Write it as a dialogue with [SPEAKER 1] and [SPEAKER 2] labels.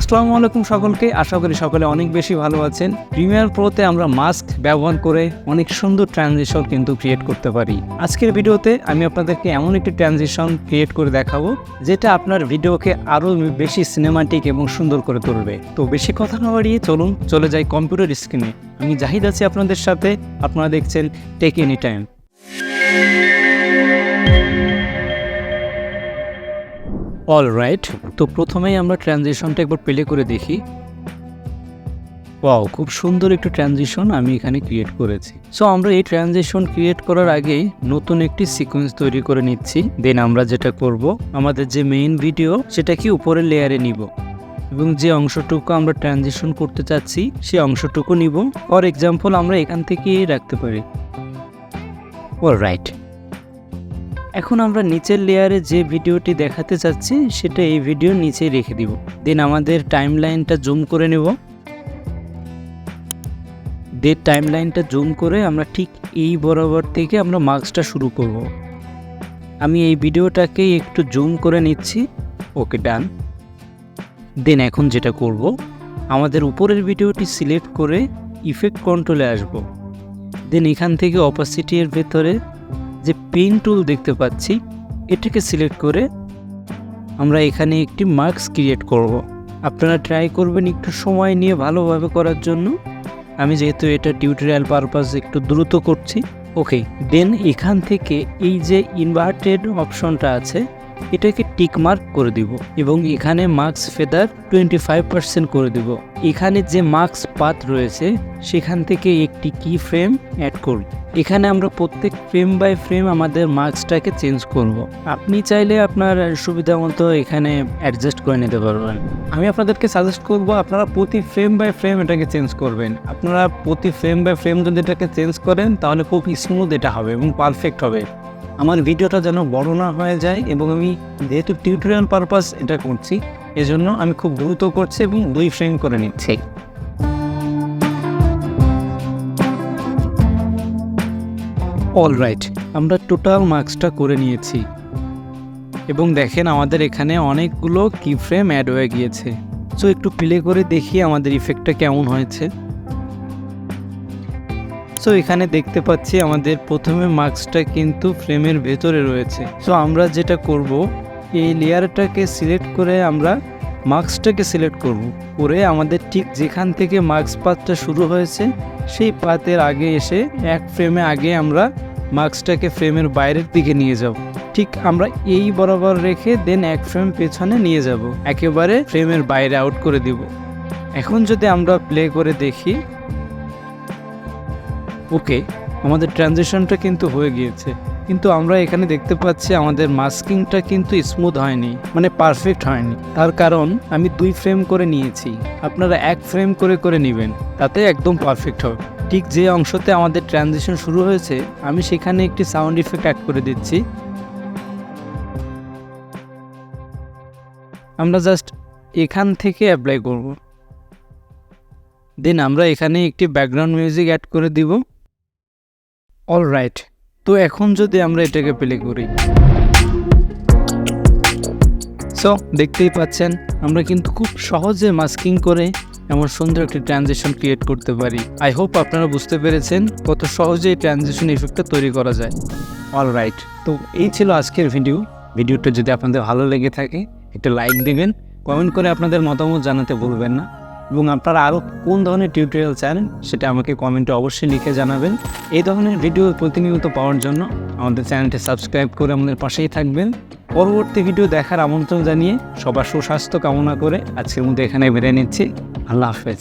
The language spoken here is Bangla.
[SPEAKER 1] আসসালামু আলাইকুম সকলকে। আশা করি সকলে অনেক বেশি ভালো আছেন। প্রিমিয়ার প্রোতে আমরা মাস্ক ব্যবহার করে অনেক সুন্দর ট্রানজিশন কিন্তু ক্রিয়েট করতে পারি। আজকের ভিডিওতে আমি আপনাদেরকে এমন একটি ট্রানজিশন ক্রিয়েট করে দেখাবো, যেটা আপনার ভিডিওকে আরও বেশি সিনেমাটিক এবং সুন্দর করে তুলবে। তো বেশি কথা না বাড়িয়ে চলুন, চলে যাই কম্পিউটার স্ক্রিনে আমি জাহিদ আছি আপনাদের সাথে, আপনারা দেখছেন tech any time all right তো প্রথমেই আমরা ট্রানজিশনটা একবার প্লে করে দেখি। ওয়াও খুব সুন্দর একটি ট্রানজিশন আমি এখানে ক্রিয়েট করেছি। সো আমরা এই ট্রানজিশন ক্রিয়েট করার আগেই নতুন একটি সিকোয়েন্স তৈরি করে নিচ্ছি। দেন আমরা যেটা করব, আমাদের যে মেইন ভিডিও সেটাকে উপরের লেয়ারে নিব। এবং যে অংশটুকু আমরা ট্রানজিশন করতে চাচ্ছি সেই অংশটুকু নিব। ফর এক্সাম্পল আমরা এখান থেকেই রাখতে পারি। অল রাইট এখন আমরা নিচের লেয়ারে যে ভিডিওটি দেখাতে চাচ্ছি সেটা এই ভিডিওর নিচে রেখে দিব। দেন আমাদের টাইম লাইনটা জুম করে নেব। দেন টাইম লাইনটা জুম করে আমরা ঠিক এই বরাবর থেকে আমরা মার্কসটা শুরু করব। আমি এই ভিডিওটাকে একটু জুম করে নিচ্ছি। ওকে ডান দেন এখন যেটা করব, আমাদের উপরের ভিডিওটি সিলেক্ট করে ইফেক্ট কন্ট্রোলে আসব। দেন এখান থেকে অপাসিটি এর ভেতরে যে পেন টুল দেখতে পাচ্ছি, এটাকে সিলেক্ট করে আমরা এখানে একটি মার্কস ক্রিয়েট করব। আপনারা ট্রাই করবেন একটু সময় নিয়ে ভালোভাবে করার জন্য। আমি যেহেতু এটা টিউটোরিয়াল পারপাস একটু দ্রুত করছি। ওকে, দেন এখান থেকে এই যে ইনভার্টেড অপশনটা আছে, এটাকে টিক মার্ক করে দিব এবং এখানে marks feather twenty five percent করে দিব। এখানে যে মার্কস পাত রয়েছে, সেখান থেকে একটি কি ফ্রেম অ্যাড করব। এখানে আমরা প্রত্যেক ফ্রেম বাই ফ্রেম আমাদের মার্কসটাকে চেঞ্জ করব। আপনি চাইলে আপনার সুবিধা মতো এখানে অ্যাডজাস্ট করে নিতে পারবেন। আমি আপনাদেরকে সাজেস্ট করব, আপনারা প্রতি ফ্রেম বাই ফ্রেম এটাকে চেঞ্জ করবেন। আপনারা প্রতি ফ্রেম বাই ফ্রেম যদি এটাকে চেঞ্জ করেন, তাহলে খুব স্মুথ এটা হবে এবং পারফেক্ট হবে। আমার ভিডিওটা যেন বড় না হয়ে যায় এবং আমি যেহেতু টিউটোরিয়াল পারপাস এটা করছি, এজন্য আমি খুব দ্রুত করছি এবং দুই ফ্রেম করে নিচ্ছি। অল রাইট আমরা টোটাল মার্কসটা করে নিয়েছি। এবং দেখেন আমাদের এখানে অনেকগুলো কি ফ্রেম অ্যাড হয়ে গিয়েছে। সো একটু প্লে করে দেখি আমাদের ইফেক্টটা কেমন হয়েছে। সো এখানে দেখতে পাচ্ছি আমাদের প্রথমে মার্কসটা কিন্তু ফ্রেমের ভেতরে রয়েছে। সো আমরা যেটা করব, এই লেয়ারটাকে সিলেক্ট করে আমরা মার্কসটাকে সিলেক্ট করব। করে আমাদের ঠিক যেখান থেকে মার্কস পাতটা শুরু হয়েছে, সেই পাতের আগে এসে এক ফ্রেমে আগে আমরা মার্কসটাকে ফ্রেমের বাইরের দিকে নিয়ে যাব। ঠিক আমরা এই বরাবর রেখে দেন এক ফ্রেম পেছনে নিয়ে যাব। একেবারে ফ্রেমের বাইরে আউট করে দিব। এখন যদি আমরা প্লে করে দেখি, ওকে, আমাদের ট্রানজেকশনটা কিন্তু হয়ে গিয়েছে। কিন্তু আমরা এখানে দেখতে পাচ্ছি আমাদের মাস্কিংটা কিন্তু স্মুথ হয়নি মানে পারফেক্ট হয়নি। তার কারণ আমি দুই ফ্রেম করে নিয়েছি, আপনারা এক ফ্রেম করে করে নেবেন, তাতে একদম পারফেক্ট হবে। ঠিক যে অংশতে আমাদের ট্রানজিশন শুরু হয়েছে, আমি সেখানে একটি সাউন্ড ইফেক্ট অ্যাড করে দিচ্ছি। আমরা জাস্ট এখান থেকে অ্যাপ্লাই করব। দেন আমরা এখানে একটি ব্যাকগ্রাউন্ড মিউজিক অ্যাড করে দিব। অল রাইট তো এখন যদি আমরা এটাকে প্লে করি। সো দেখতেই পাচ্ছেন, আমরা কিন্তু খুব সহজে মাস্কিং করে এমন সুন্দর একটি ট্রানজেকশন ক্রিয়েট করতে পারি। আই হোপ আপনারা বুঝতে পেরেছেন কত সহজে এই ট্রানজেকশন ইফেক্টটা তৈরি করা যায়। অল রাইট তো এই ছিল আজকের ভিডিও ভিডিওটা যদি আপনাদের ভালো লেগে থাকে, একটা লাইক দেবেন কমেন্ট করে আপনাদের মতামত জানাতে ভুলবেন না। এবং আপনারা আরও কোন ধরনের টিউটোরিয়াল চান, সেটা আমাকে কমেন্টে অবশ্যই লিখে জানাবেন। এই ধরনের ভিডিও প্রতিনিয়ত পাওয়ার জন্য আমাদের চ্যানেলটি সাবস্ক্রাইব করে আমাদের পাশেই থাকবেন। পরবর্তী ভিডিও দেখার আমন্ত্রণ জানিয়ে সবার সুস্বাস্থ্য কামনা করে আজকের মধ্যে এখানে বেড়ে নিচ্ছি। আল্লাহ হাফেজ।